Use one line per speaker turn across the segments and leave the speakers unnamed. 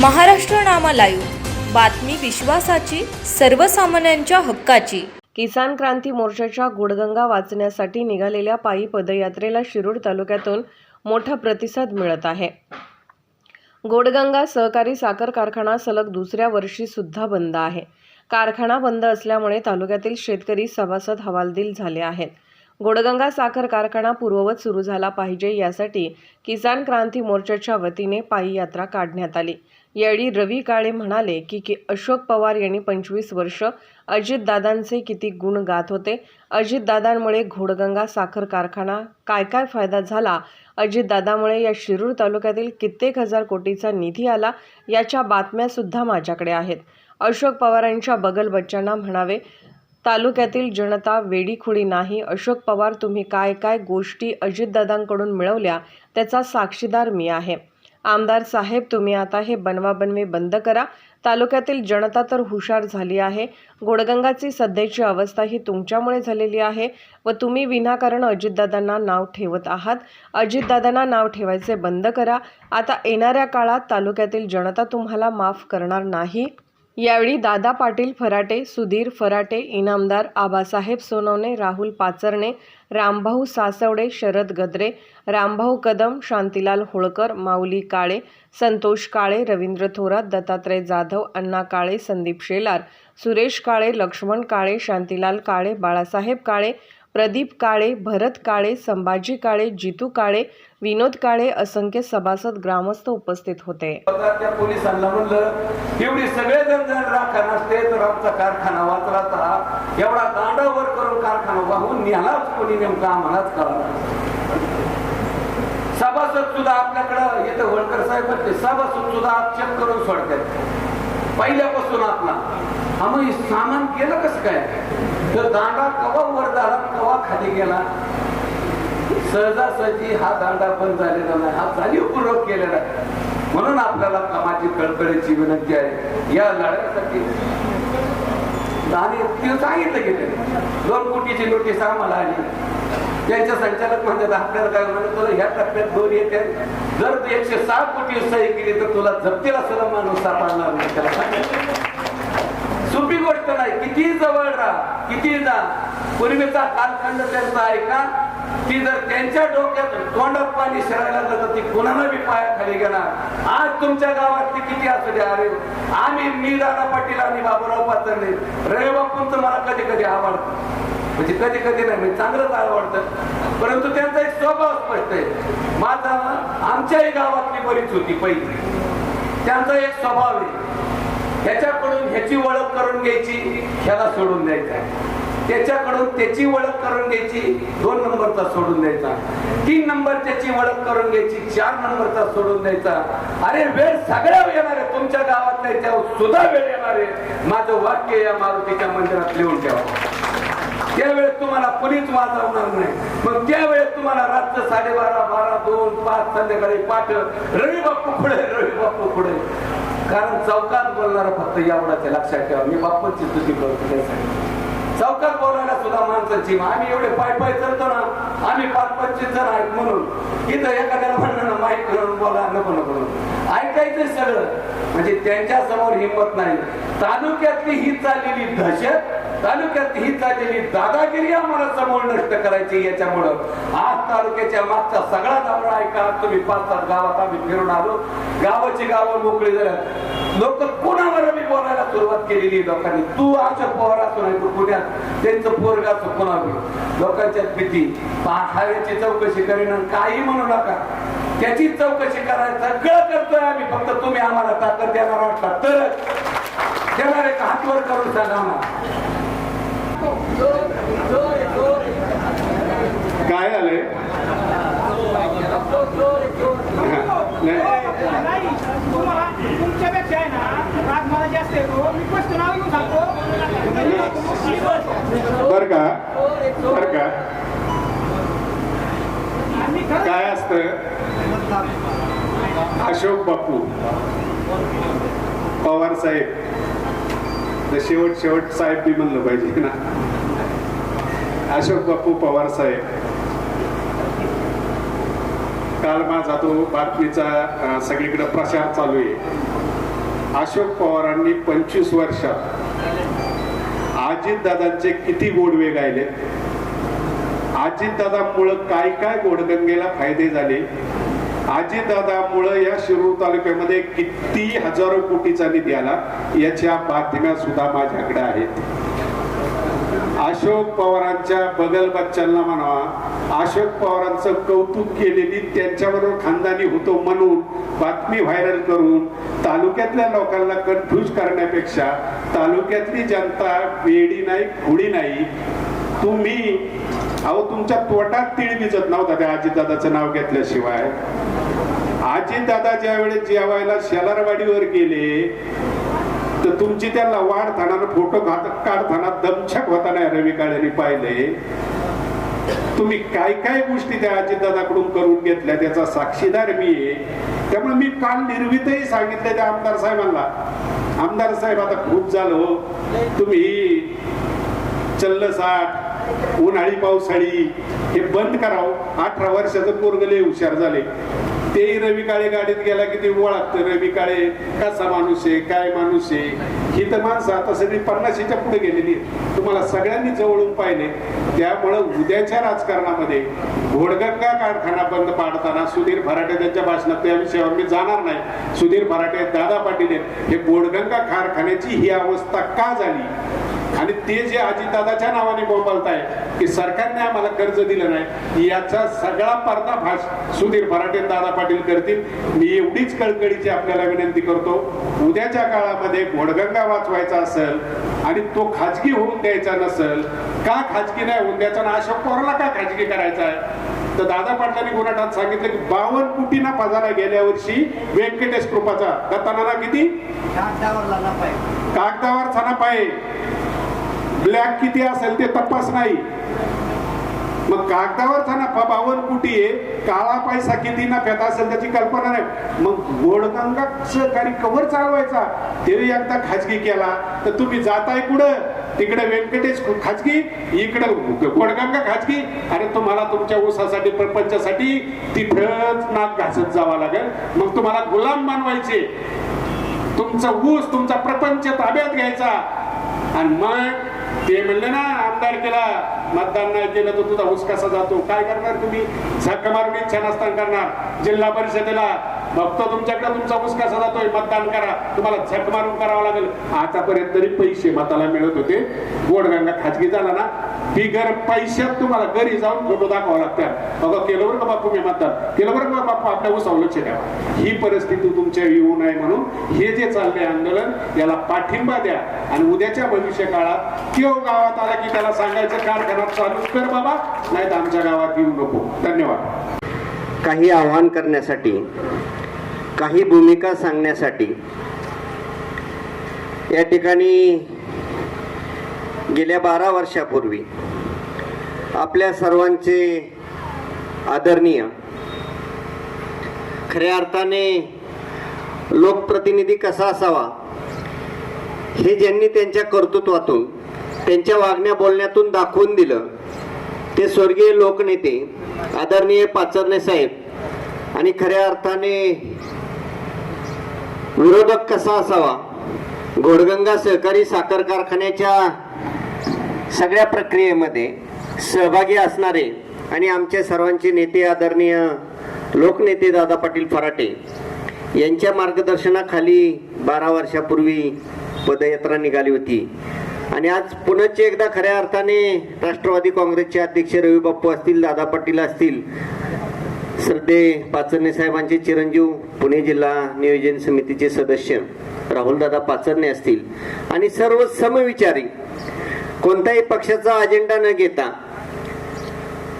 महाराष्ट्र नामा live बातमी विश्वासाची सर्वसामान्यांच्या हक्काची.
किसान क्रांती मोर्चाच्या गुडगंगा वाचण्यासाठी निघालेल्या पायी पदयात्रेला शिरूर तालुक्यातून मोठा प्रतिसाद मिळत आहे. गोडगंगा सहकारी साखर कारखाना सलग दुसऱ्या वर्षी सुद्धा बंद आहे. कारखाना बंद असल्यामुळे तालुक्यातील शेतकरी सभासद हवालदिल झाले आहेत. गोडगंगा साखर कारखाना पूर्ववत सुरू झाला पाहिजे यासाठी किसान क्रांती मोर्चाच्या वतीने पायी यात्रा काढण्यात आली. यावेळी रवी काळे म्हणाले की की अशोक पवार यांनी पंचवीस वर्ष अजितदादांचे किती गुण गात होते. अजितदादांमुळे घोडगंगा साखर कारखाना काय काय फायदा झाला? अजितदादामुळे या शिरूर तालुक्यातील कित्येक हजार कोटीचा निधी आला याच्या बातम्यासुद्धा माझ्याकडे आहेत. अशोक पवारांच्या बगल बच्चांना म्हणावे तालुक्यातील जनता वेडीखुडी नाही. अशोक पवार तुम्ही काय काय गोष्टी अजितदादांकडून मिळवल्या त्याचा साक्षीदार मी आहे. आमदार साहेब तुम्ही आता हे बनवाबनवी बंद करा. तालुक्यातील जनता तर हुशार झाली आहे. गोडगंगाची सध्याची अवस्था ही तुमच्यामुळे झालेली आहे व तुम्ही विनाकारण अजितदादांना नाव ठेवत आहात. अजितदादांना नाव ठेवायचे बंद करा. आता येणाऱ्या काळात तालुक्यातील जनता तुम्हाला माफ करणार नाही. यावेळी दादा पाटील फराटे सुधीर फराटे इनामदार आबासाहेब सोनवणे राहुल पाचरणे रामभाऊ सासवडे शरद गद्रे रामभाऊ कदम शांतीलाल होळकर माऊली काळे संतोष काळे रवींद्र थोरात दत्तात्रय जाधव अण्णा काळे संदीप शेलार सुरेश काळे लक्ष्मण काळे शांतीलाल काळे बाळासाहेब काळे प्रदीप काळे भरत काळे संभाजी काळे जितू काळे विनोद काळे असंख्य सभासद ग्रामस्थ उपस्थित होते.
त्या पोलिसांना म्हणलं एवढी सगळे जण जर राखा नसते तर आमचा कारखाना वाचला असता एवढा दांडावर करून कारखाना वाहून न्यालाच कोणी नेमका आम्हालाच कळला सभासद सुद्धा आपल्याकडं येतं होळकर साहेब म्हणते सभासद सुद्धा आक्षेप करून सोडतात. पहिल्यापासून आपला. आम्ही सामान केलं कसं काय? तर दांडा कवा वर झाला कवा खाली गेला? सहजासहजी हा दांडा बंद झालेला नाही हा जाणीवपूर्वक केलेला आहे म्हणून आपल्याला कामाची कळकळीची विनंती आहे या लढ्यासाठी. आणि सांगितलं गेले दोन कोटीची नोटीस आम्हाला आली. त्यांच्या संचालक म्हणतात आपल्याला काय म्हणत तुला ह्या टप्प्यात दोन येते. जर तू एकशे सहा कोटी सही केली तर तुला जप्तीला सुद्धा माणूस सापडणार नाही. त्याला सांगितलं. गोष्ट नाही. किती जवळ राहा. किती जा. पूर्वीचा कालखंड त्यांचा ऐका. ती जर त्यांच्या डोक्यात तोंडात पाणी शिरायला लागलं ती कुणाला बी पायाखाली घेणार? आज तुमच्या गावात ती किती असू द्या. अरे आम्ही मी दादा पाटील आणि बाबूराव पाचरणे रवी बापूंचं मला कधी कधी आवडतं. म्हणजे कधी कधी नाही म्हणजे चांगलंच आवडतं. परंतु त्यांचा एक स्वभाव स्पष्ट आहे. माझा आमच्याही गावातली बरीच होती पहिली त्यांचा एक स्वभाव आहे. ह्याच्याकडून ह्याची ओळख करून घ्यायची ह्याला सोडून द्यायचा त्याच्याकडून त्याची ओळख करून घ्यायची दोन नंबरचा सोडून द्यायचा. तीन नंबर त्याची ओळख करून घ्यायची चार नंबरचा सोडून द्यायचा. अरे वेळ सगळ्या येणार आहे. तुमच्या गावात नाही त्या सुद्धा वेळ येणार आहे. माझं वाक्य या मारुतीच्या मंदिरात लिहून ठेवा. त्यावेळेस तुम्हाला कुणीच वाजवणार नाही. मग त्यावेळेस तुम्हाला रात्र साडेबारा बारा दोन पाच संध्याकाळी पाठ. रवी बाप्पू पुढे रवी बाप्पू पुढे. कारण चौकात बोलणार फक्त एवढाच लक्षात ठेवा. मी बाप्पूची स्तुती करतो त्यासाठी. चौकात बोलायला सुद्धा माणसाची आम्ही एवढे पाय पाय चलतो ना आम्ही पाच पंचवीस जण आहेत म्हणून. इथं एखाद्याला म्हणणं ना माईक करून बोला नको नको. ऐकायचं सगळं. म्हणजे त्यांच्यासमोर हिंमत नाही. तालुक्यातली ही चाललेली दहशत तालुक्यात ही झालेली दादागिरी आम्हाला समोर नष्ट करायची याच्यामुळं. आज तालुक्याच्या मागचा सगळा दौरा ऐका तुम्ही पाच सात गावात आम्ही फिरून आलो. गावाची गावं मोकळी झाल्यात. लोक कोणावर मी बोलायला सुरुवात केलेली लोकांनी? तू आमच्या पवार असो नाही तू पुण्यात. त्यांचं पोरग असो कोणावर? लोकांच्या भीती. पाठाव्याची चौकशी करीन आणि काही म्हणू नका. त्याची चौकशी करायचं सगळं करतोय आम्ही. फक्त तुम्ही आम्हाला ताकद देणार वाटला तर. देणार एक हातवर करून सांगा आम्हाला.
काय आलंय
नाही. तुम्हाला तुमच्यापेक्षा आहे ना राग मला जास्त येतो मी स्पष्ट नाव घेऊन सांगतो
बर का? बर का? काय असतं? अशोक बापू पवार साहेब. तर शेवट शेवट साहेब बी म्हणलं पाहिजे ना. अशोक बापू पवार साहेब. काल माझा तो बातमीचा सगळीकडे प्रचार चालू आहे. अशोक पवारांनी पंचवीस वर्षात अजितदादांचे किती गोडवे गायले? अजितदादामुळं काय काय गोडगंगेला फायदे झाले? अजितदादामुळं या शिरूर तालुक्यामध्ये किती हजारो कोटीचा निधी आला याच्या बातम्या सुद्धा माझ्याकडे आहेत अशोक पवारांच्या बगल बच्चांना म्हणावा अशोक पवारांचं कौतुक केलेली त्यांच्याबरोबर खानदानी होतो म्हणून बातमी व्हायरल करून तालुक्यातल्या लोकांना कन्फ्यूज करण्यापेक्षा तालुक्यातली जनता वेडी नाही खुडी नाही तुम्ही अहो तुमच्या तोटात तीळ भिजत नव्हता त्या आजीदादाचं नाव घेतल्याशिवाय. आजीदादा ज्या वेळेस जेवायला शेलारवाडीवर गेले तर तुमची त्यांना वाढताना फोटो काढताना दमछक होताना रवी काळेने पाहिले. तुम्ही काय काय गोष्टी त्या अजितदादाकडून करून घेतल्या त्याचा साक्षीदार मी आहे. त्यामुळे मी काल निर्मितही सांगितले त्या आमदार साहेबांना. आमदार साहेब आता खूप झालं हो. तुम्ही चल्ल साठ उन्हाळी पावसाळी हे बंद करावं. अठरा वर्षाचं पोरगले हुशार झाले. ते रवी काळे गाडीत गेला की ते ओळखतं रवी काळे कसा माणूस आहे? काय माणूस आहे? ही तर माणसं आता सगळी पन्नाशीच्या पुढे गेलेली आहेत. तुम्हाला सगळ्यांनी जवळून पाहिले त्यामुळं उद्याच्या राजकारणामध्ये घोडगंगा कारखाना बंद पाडताना सुधीर फराटे त्यांच्या भाषणात त्या विषयावर मी जाणार नाही. सुधीर फराटे दादा पाटील आहेत. हे घोडगंगा कारखान्याची ही अवस्था का झाली? आणि ते जे अजितदादाच्या नावाने बोंबलताय की सरकारने आम्हाला कर्ज दिलं नाही याचा सगळा पर्दाफाश सुधीर फराटे दादा पाटील करतील. मी एवढीच कळकळीची आपल्याला विनंती करतो उद्याच्या काळामध्ये घोडगंगा वाचवायचा असेल आणि तो खाजगी होऊन द्यायचा नसेल का खाजगी नाही होऊन द्यायचा आणि अशोक पवारला का खाजगी करायचा आहे? तर दादा पाटलांनी गुन्हाटात सांगितलं की बावन्न कोटीना पगारा गेल्या वर्षी व्यंकटेश कृपाचा. दत्तानाला किती? कागदावर छाना पाहिजे. ब्लॅक किती असेल ते तपास नाही. मग कागदावरचा नफा बावन कोटी आहे? काळा पैसा किती नफ्यात असेल त्याची कल्पना नाही. मग गोडगंगा सहकारी कवर चालवायचा. ते एकदा खाजगी केला तर तुम्ही जाताय कुठं? तिकडे व्यंकटेश खाजगी इकडे गोडगंगा खाजगी. अरे तुम्हाला तुमच्या ऊसासाठी प्रपंचासाठी तिथंच नाक घासत जावं लागेल. मग तुम्हाला गुलाम बनवायचे. तुमचा ऊस तुमचा प्रपंच ताब्यात घ्यायचा. आणि मग ते म्हणले ना आमदार केला मतदान नाही केलं तर तुझा हुस कसा जातो काय करणार तुम्ही? झक मारून इच्छा नसताना करणार. जिल्हा परिषदेला. बघतो तुमच्याकडे तुमचा ऊस कसा जातोय मतदान करा. तुम्हाला झक मारून करावं लागेल. आतापर्यंत तरी पैसे मताला मिळत होते. गोडगंगा खाजगी झाला ना. बिगर पैशात तुम्हाला घरी जाऊन फोटो दाखवावं लागतात. बघा केलं बरं का बापू मी आपल्या ही परिस्थिती तुमच्या येऊ नये म्हणून हे जे चाललंय आंदोलन याला पाठिंबा द्या. आणि उद्याच्या भविष्य काळात किंवा गावात आला की त्याला सांगायचं कारखाना चालू कर बाबा नाही तर आमच्या गावात येऊ नको. धन्यवाद.
काही आवाहन करण्यासाठी काही भूमिका सांगण्यासाठी या ठिकाणी गेल्या बारा वर्षापूर्वी आपल्या सर्वांचे आदरणीय. खऱ्या अर्थाने लोकप्रतिनिधी कसा असावा? हे ज्यांनी त्यांच्या कर्तृत्वातून त्यांच्या वागण्या बोलण्यातून दाखवून दिलं ते स्वर्गीय लोकनेते आदरणीय पाचरणे साहेब आणि खऱ्या अर्थाने विरोधक कसा असावा? घोडगंगा सहकारी साखर कारखान्याच्या सगळ्या प्रक्रियेमध्ये सहभागी असणारे आणि आमचे सर्वांचे नेते आदरणीय लोकनेते दादा पाटील फराटे यांच्या मार्गदर्शनाखाली बारा वर्षापूर्वी पदयात्रा निघाली होती. आणि आज पुनश्च एकदा खऱ्या अर्थाने राष्ट्रवादी काँग्रेसचे अध्यक्ष रवी बाप्पू असतील दादा पाटील असतील श्रद्धे पाचरणे साहेबांचे चिरंजीव पुणे जिल्हा नियोजन समितीचे सदस्य राहुलदादा पाचरणे असतील. आणि सर्व समविचारी कोणत्याही पक्षाचा अजेंडा न घेता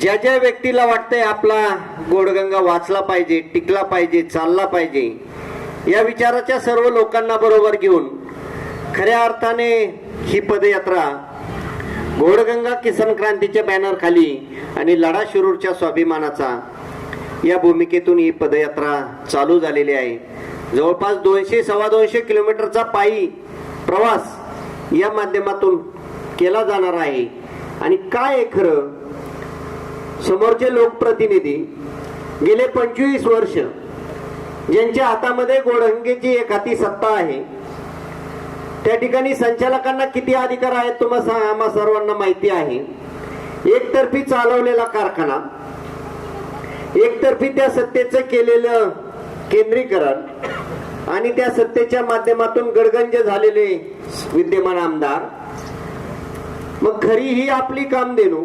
ज्या ज्या व्यक्तीला वाटतंय आपला गोडगंगा वाचला पाहिजे टिकला पाहिजे चालला पाहिजे या विचाराच्या सर्व लोकांना बरोबर घेऊन खऱ्या अर्थाने ही पदयात्रा घोडगंगा किसन क्रांतीच्या बॅनर खाली आणि लढा शिरूरच्या स्वाभिमानाचा या भूमिकेतून ही पदयात्रा चालू झालेली आहे. जवळपास दोनशे सव्वा दोनशे किलोमीटरचा पायी प्रवास या माध्यमातून केला जाणार आहे. आणि काय खरं? समोरचे लोकप्रतिनिधी गेले पंचवीस वर्ष ज्यांच्या हातामध्ये गोडंगेची एक हाती सत्ता आहे. त्या ठिकाणी संचालकांना किती अधिकार आहेत तुम्हाला आम्हा सर्वांना माहिती आहे. एकतर्फी चालवलेला कारखाना एकतर्फी त्या सत्तेचं केलेलं केंद्रीकरण आणि त्या सत्तेच्या माध्यमातून गडगंज झालेले विद्यमान आमदार. मग खरी ही आपली कामधेनू